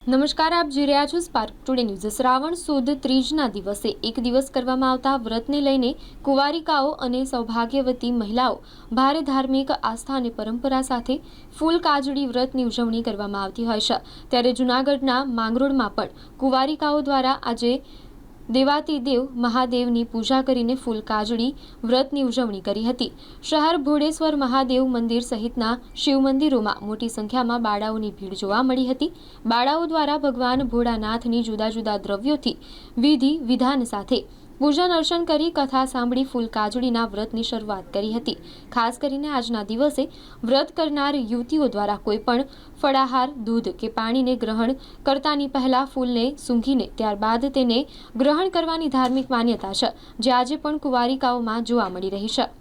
નમસ્કાર, આપ જોઈ રહ્યા છો સ્પાર્ક ટુડે ન્યૂઝ શ્રાવણ સુદ ત્રીજના દિવસે એક દિવસ કરવામાં આવતા વ્રતને લઈને કુંવારિકાઓ અને સૌભાગ્યવતી મહિલાઓ ભારે ધાર્મિક આસ્થા અને પરંપરા સાથે ફૂલ કાજડી વ્રતની ઉજવણી કરવામાં આવતી હોય છે. ત્યારે જૂનાગઢના માંગરોળમાં પણ કુંવારિકાઓ દ્વારા આજે દેવાતિદેવ મહાદેવની પૂજા કરીને ફૂલ કાજળી, વ્રતની ઉજવણી કરી હતી. શહેર ભોળેશ્વર મહાદેવ મંદિર સહિતના શિવ મંદિરોમાં મોટી સંખ્યામાં બાળાઓની ભીડ જોવા મળી હતી. બાળાઓ દ્વારા ભગવાન ભોળાનાથની જુદા જુદા દ્રવ્યોથી વિધિ વિધાન સાથે પૂજન અર્ચન કરી કથા સાંભળી ફૂલ કાજળીના વ્રતની શરૂઆત કરી હતી. ખાસ કરીને આજના દિવસે વ્રત કરનાર યુવતીઓ દ્વારા કોઈપણ ફળાહાર, દૂધ કે પાણીને ગ્રહણ કરતાની પહેલા ફૂલને સૂંઘીને ત્યારબાદ તેને ગ્રહણ કરવાની ધાર્મિક માન્યતા છે, જે આજે પણ કુંવારિકાઓમાં જોવા મળી રહી છે.